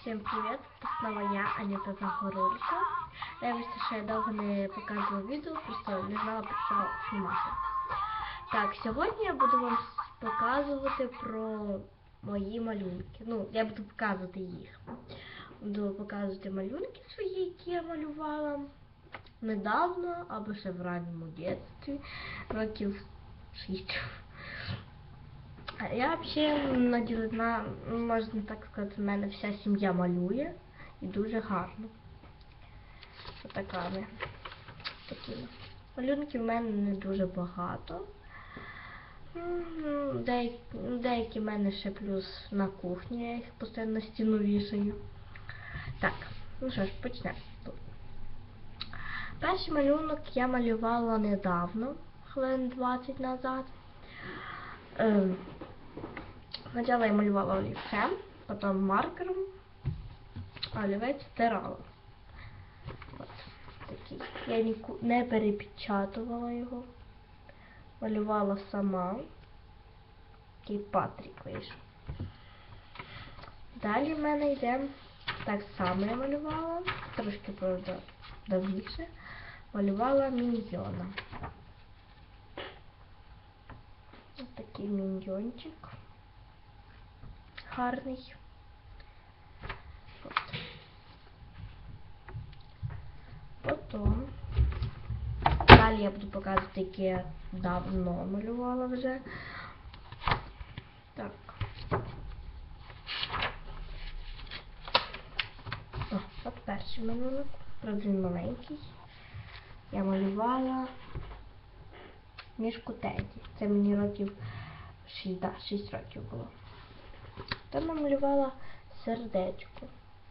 Всім привіт! Тут знову я, Аніта Загорулько. Вибачте, що я довго не показувала відео, просто не знала про що знімати. Так, сьогодні я буду вам показувати про мої малюнки. Ну, я буду показувати їх. Буду показувати малюнки свої, які я малювала недавно або ще в ранньому дитинстві, років 6. Я взагалі наділена, можна так сказати, в мене вся сім'я малює і дуже гарно. Отаками. Такими. Малюнків в мене не дуже багато. Деякі, деякі в мене ще плюс на кухні, я їх постійно на стіну вішаю. Так, ну що ж, почнемо. Перший малюнок я малювала недавно, хвилин 20 назад. Спочатку я малювала олівцем, потім маркером, а олівець стирала. От такий. Я не перепечатувала його. Малювала сама. Такий Патрік вийшов. Далі в мене йде так само я малювала, трошки правда давніше. Малювала міньйона. Ось такий міньйончик гарний. От. Потім далі я буду показувати, які я давно малювала вже. Так. О, от перший малюнок. Правда, він маленький. Я малювала мішку Теді. Це мені років 6, да, 6 років було. Там намалювала сердечко.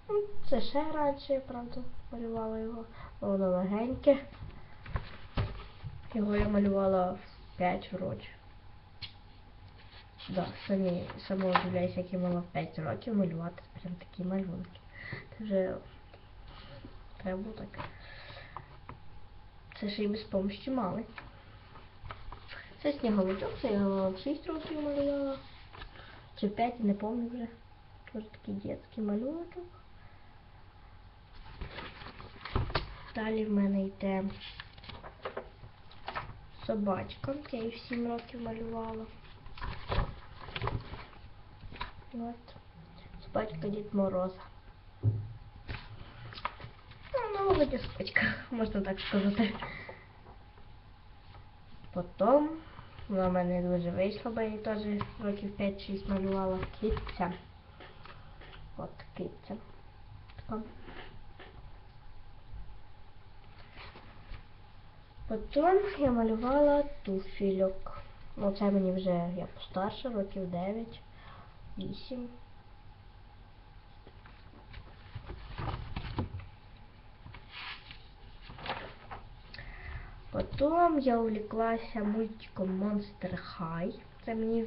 Ну, Це ще раніше, я, правда, малювала його. Воно легеньке. Його я малювала в 5 років. Да, самі, сама удивляюся, як я мала в 5 років малювати прям такі малюнки. Це вже треба було так. Це ще й без помощі мали. Це сніговичок, це я в 6 років малювала. Чи 5, не помню вже. Тоже такий детський малюночок. Далі в мене йде собачка, я її в 7 років малювала. От. Собачка Дід Мороза. Ну, новогодня собачка, можна так сказати. Потім вона в мене дуже вийшла, бо я її теж років 5-6 малювала китця. От китця. Потім я малювала туфельок. Ну, це мені вже я постарше, років 9, 8. Потім я увлеклася мультиком Monster High. Це мені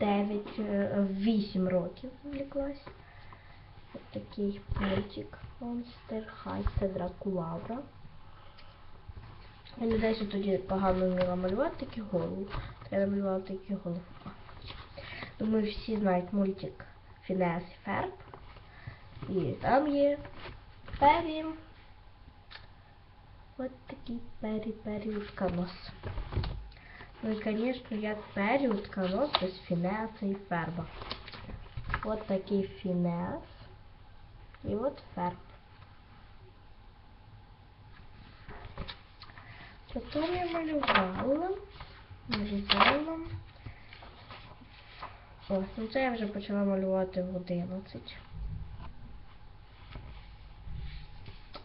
9, е, в 8 років увлеклася. Ось такий мультик Monster High. Це Дракулавра. Знаю, що тоді погано вміла малювати такі голову. Я намалювала такі голову. Думаю, всі знають мультик Фінес Ферб. І там є Пері. Вот такий пері-пері утконос. Ну и, конечно, як пері утконос без фінеса і ферба. Вот такий фінес. І от ферб. Потім я малювала, нарізала. О, ну це я вже почала малювати в 11.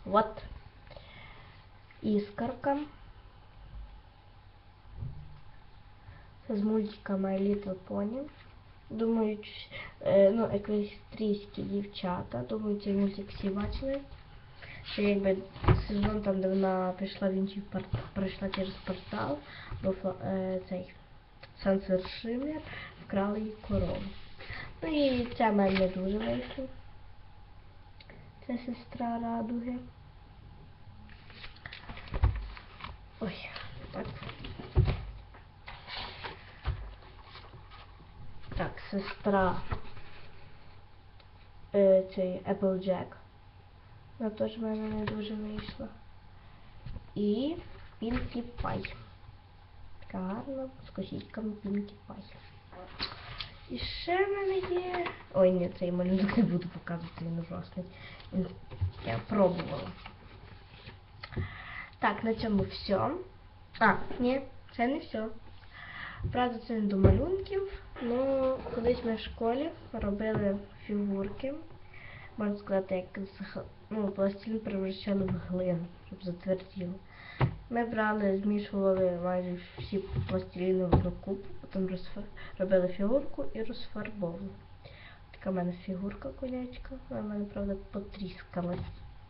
Вот іскорка. Це з мультика My Little Pony. Думаю, е, ну, еквестрійські дівчата. Думаю, цей мультик всі бачили. Якби сезон там, де вона пішла в пройшла через портал, бо е, цей Сансер Шиммер вкрали її корону. Ну і ця мене дуже вийшла. Це сестра Радуги. Ой, так. Так, сестра. Е, цей Applejack. Вона теж в мене не дуже вийшла. І Pinkie Pie. Така гарна з косічками Pinkie Pie. І ще в мене є. Ой, ні, цей малюнок не буду показувати, він ужасний. Я пробувала. Так, на цьому все. А, ні, це не все. Правда, це не до малюнків. Ну, колись ми в школі робили фігурки. Можна сказати, як ну, пластилін превращали в глину, щоб затверділо. Ми брали, змішували майже всі пластиліни в одну купу, потім розфар... робили фігурку і розфарбовували. Така в мене фігурка конячка. Вона в мене, правда, потріскалась.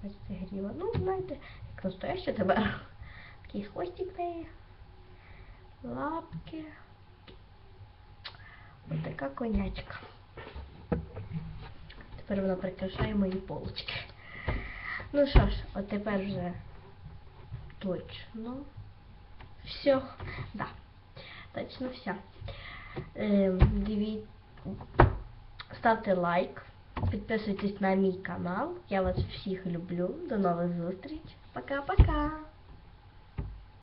Бачите, гріла. Ну, знаєте, як настояща тепер. Такий хвостик неї. Лапки. Ось така конячка. Тепер вона прикрашає мої полочки. Ну що ж, от тепер вже точно все. Да. Точно все. Ем, диві... Ставте лайк. Підписуйтесь на мій канал. Я вас всіх люблю. До нових зустріч. Пока-пока.